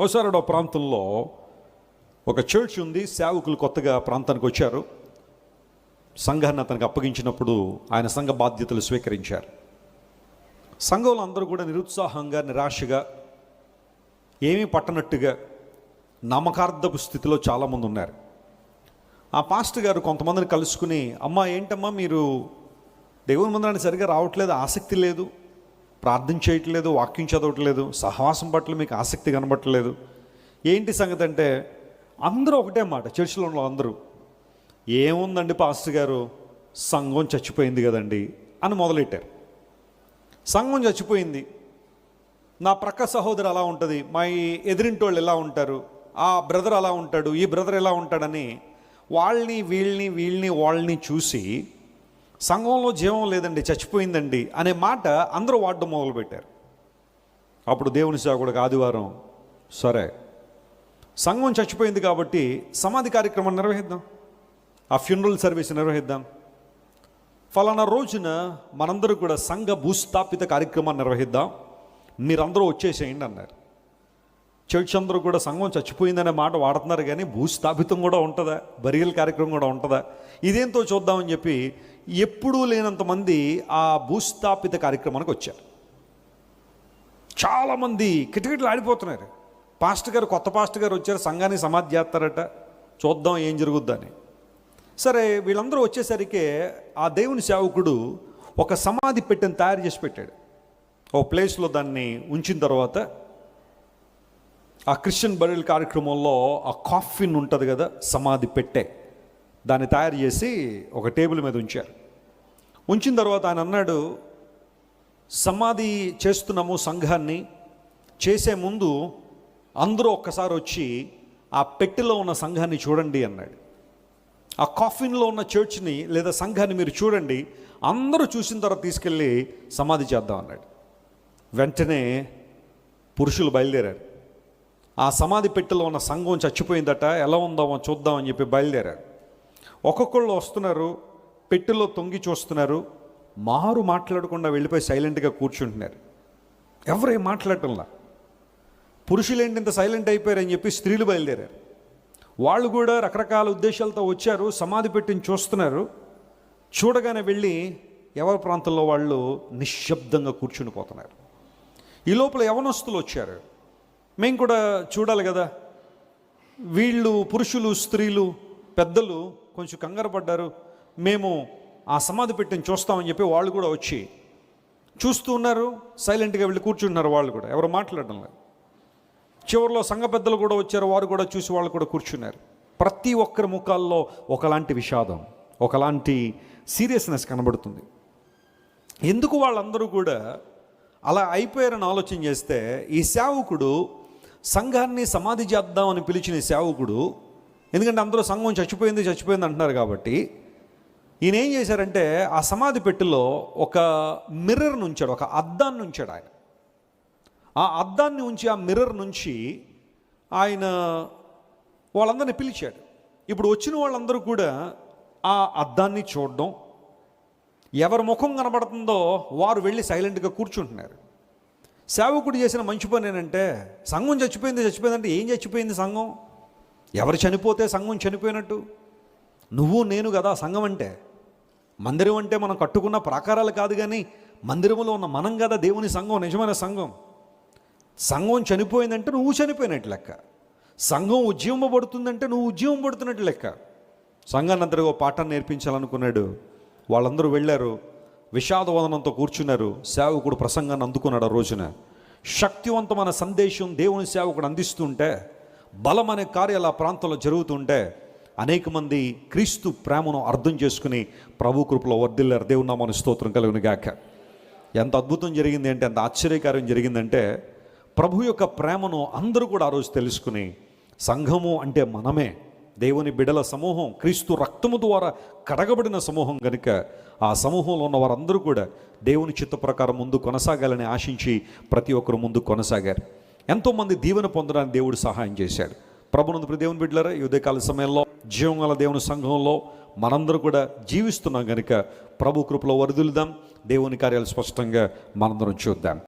ఒకసారి ప్రాంతంలో ఒక చర్చ్ ఉంది. సేవకులు కొత్తగా ప్రాంతానికి వచ్చారు. సంఘాన్ని అతనికి అప్పగించినప్పుడు ఆయన సంఘ బాధ్యతలు స్వీకరించారు. సంఘంలో అందరూ కూడా నిరుత్సాహంగా నిరాశగా ఏమీ పట్టనట్టుగా నమ్మకార్థపు స్థితిలో చాలామంది ఉన్నారు. ఆ పాస్టర్ గారు కొంతమందిని కలుసుకుని అమ్మా ఏంటమ్మా మీరు దేవుని మందిరానికి సరిగా రావట్లేదు ఆసక్తి లేదు ప్రార్థన చేయట్లేదు వాక్యం చదవట్లేదు సహవాసం పట్ల మీకు ఆసక్తి కనబట్టలేదు. ఏంటి సంగతి అంటే అందరూ ఒకటే మాట చర్చిలో ఉన్న అందరూ ఏముందండి పాస్టర్ గారు? సంఘం చచ్చిపోయింది కదండి అని మొదలెట్టారు. సంఘం చచ్చిపోయింది. నా ప్రక్క సహోదరు అలా ఉంటుంది మా ఎదిరింటి ఎదిరింటోళ్ళు ఎలా ఉంటారు ఆ బ్రదర్ అలా ఉంటాడు ఈ బ్రదర్ ఎలా ఉంటాడని వాళ్ళని వీళ్ళని వీళ్ళని వాళ్ళని చూసి సంఘంలో జీవం లేదండి చచ్చిపోయిందండి అనే మాట అందరూ వాడడం మొదలుపెట్టారు. అప్పుడు దేవుని సేవకుడికి ఆదివారం సరే సంఘం చచ్చిపోయింది కాబట్టి సమాధి కార్యక్రమం నిర్వహిద్దాం ఆ ఫ్యూనరల్ సర్వీస్ నిర్వహిద్దాం. ఫలానా రోజున మనందరూ కూడా సంఘ భూస్థాపిత కార్యక్రమాన్ని నిర్వహిద్దాం. మీరందరూ వచ్చేసేయండి అన్నారు. చర్చ్ అందరూ కూడా సంఘం చచ్చిపోయిందనే మాట వాడుతున్నారు కానీ భూస్థాపితం కూడా ఉంటుందా? బరియల్ కార్యక్రమం కూడా ఉంటుందా? ఇదేంతో చూద్దామని చెప్పి ఎప్పుడూ లేనంత మంది ఆ భూస్థాపిత కార్యక్రమానికి వచ్చారు. చాలామంది కిటకిటలు ఆడిపోతున్నారు. పాస్టర్ గారు కొత్త పాస్టర్ గారు వచ్చారు సంఘాన్ని సమాధి చేస్తారట చూద్దాం ఏం జరుగుద్దని. సరే వీళ్ళందరూ వచ్చేసరికి ఆ దేవుని సేవకుడు ఒక సమాధి పెట్టిన తయారు చేసి పెట్టాడు. ఓ ప్లేస్లో దాన్ని ఉంచిన తర్వాత ఆ క్రిస్టియన్ బరియల్ కార్యక్రమంలో ఆ కాఫిన్ ఉంటుంది కదా సమాధి పెట్టే. దాన్ని తయారు చేసి ఒక టేబుల్ మీద ఉంచారు. ఉంచిన తర్వాత ఆయన అన్నాడు సమాధి చేస్తున్నాము సంఘాన్ని. చేసే ముందు అందరూ ఒక్కసారి వచ్చి ఆ పెట్టెలో ఉన్న సంఘాన్ని చూడండి అన్నాడు. ఆ కాఫిన్లో ఉన్న చర్చ్ని లేదా సంఘాన్ని మీరు చూడండి అందరూ చూసిన తర్వాత తీసుకెళ్ళి సమాధి చేద్దాం అన్నాడు. వెంటనే పురుషులు బయలుదేరారు. ఆ సమాధి పెట్టెలో ఉన్న సంఘం చచ్చిపోయిందట ఎలా ఉందో చూద్దామని చెప్పి బయలుదేరారు. ఒక్కొక్కళ్ళు వస్తున్నారు పెట్టెలో తొంగి చూస్తున్నారు. మారు మాట్లాడకుండా వెళ్ళిపోయి సైలెంట్గా కూర్చుంటున్నారు. ఎవరేం మాట్లాడటంలా? పురుషులేంటి ఇంత సైలెంట్ అయిపోయారని చెప్పి స్త్రీలు బయలుదేరారు. వాళ్ళు కూడా రకరకాల ఉద్దేశాలతో వచ్చారు సమాధి పెట్టిని చూస్తున్నారు. చూడగానే వెళ్ళి ఎవరి ప్రాంతంలో వాళ్ళు నిశ్శబ్దంగా కూర్చుని పోతున్నారు. ఈ లోపల యవనస్తులు వచ్చారు. మేము కూడా చూడాలి కదా. వీళ్ళు పురుషులు స్త్రీలు పెద్దలు కొంచెం కంగారు పడ్డారు. మేము ఆ సమాధి పెట్టిని చూస్తామని చెప్పి వాళ్ళు కూడా వచ్చి చూస్తూ ఉన్నారు సైలెంట్గా వెళ్ళి కూర్చున్నారు వాళ్ళు కూడా. ఎవరు మాట్లాడడం లేదు. చివరిలో సంఘ పెద్దలు కూడా వచ్చారు వారు కూడా చూసి వాళ్ళు కూడా కూర్చున్నారు. ప్రతి ఒక్కరి ముఖాల్లో ఒకలాంటి విషాదం ఒకలాంటి సీరియస్నెస్ కనబడుతుంది. ఎందుకు వాళ్ళందరూ కూడా అలా అయిపోయారని ఆలోచన చేస్తే ఈ సేవకుడు సంఘాన్ని సమాధి చేద్దామని పిలిచిన సేవకుడు ఎందుకంటే అందరూ సంఘం చచ్చిపోయింది చచ్చిపోయింది అంటున్నారు కాబట్టి ఈయన ఏం చేశారంటే ఆ సమాధి పెట్టెలో ఒక మిర్రర్ నుంచాడు ఒక అద్దాన్ని ఉంచాడు ఆయన. ఆ అద్దాన్ని ఉంచి ఆ మిర్రర్ నుంచి ఆయన వాళ్ళందరినీ పిలిచాడు. ఇప్పుడు వచ్చిన వాళ్ళందరూ కూడా ఆ అద్దాన్ని చూడడం ఎవరి ముఖం కనబడుతుందో వారు వెళ్ళి సైలెంట్గా కూర్చుంటున్నారు. సేవకుడు చేసిన మంచి పని ఏంటంటే సంఘం చచ్చిపోయింది చచ్చిపోయిందంటే ఏం చచ్చిపోయింది సంఘం? ఎవరు చనిపోతే సంఘం చనిపోయినట్టు? నువ్వు నేను కదా సంఘం అంటే. మందిరం అంటే మనం కట్టుకున్న ప్రాకారాలు కాదు కానీ మందిరంలో ఉన్న మనం కదా దేవుని సంఘం నిజమైన సంఘం. సంఘం చనిపోయిందంటే నువ్వు చనిపోయినట్టు లెక్క. సంఘం ఉద్యమపడుతుందంటే నువ్వు ఉజ్జీవం పడుతున్నట్టు లెక్క. సంఘాన్ని అందరికీ పాఠాన్ని నేర్పించాలనుకున్నాడు. వాళ్ళందరూ వెళ్ళారు. విషాదవదనంతో కూర్చున్నారు. సేవకుడు ప్రసంగాన్ని అందుకున్నాడు ఆ రోజున. శక్తివంతమైన సందేశం దేవుని సేవకుడు అందిస్తుంటే బలం అనే కార్యాలు ఆ ప్రాంతంలో జరుగుతుంటే అనేక మంది క్రీస్తు ప్రేమను అర్థం చేసుకుని ప్రభు కృపలో వర్ధిల్లారు. దేవుని నామాను స్తోత్రం కలుగును గాక ఎంత అద్భుతం జరిగింది అంటే ఎంత ఆశ్చర్యకార్యం జరిగిందంటే ప్రభు యొక్క ప్రేమను అందరూ కూడా ఆ రోజు తెలుసుకుని సంఘము అంటే మనమే దేవుని బిడల సమూహం క్రీస్తు రక్తము ద్వారా కడగబడిన సమూహం కనుక ఆ సమూహంలో ఉన్న వారందరూ కూడా దేవుని చిత్త ప్రకారం ముందు కొనసాగాలని ఆశించి ప్రతి ఒక్కరు ముందు కొనసాగారు. ఎంతోమంది దీవెన పొందడానికి దేవుడు సహాయం చేశాడు. ప్రభునందు దేవుని బిడ్డలరా ఈ ఉదయకాల సమయంలో జీవం గల దేవుని సంఘంలో మనందరూ కూడా జీవిస్తున్నాం కనుక ప్రభు కృపలో వరదులుదాం. దేవుని కార్యాలు స్పష్టంగా మనందరం చూద్దాం.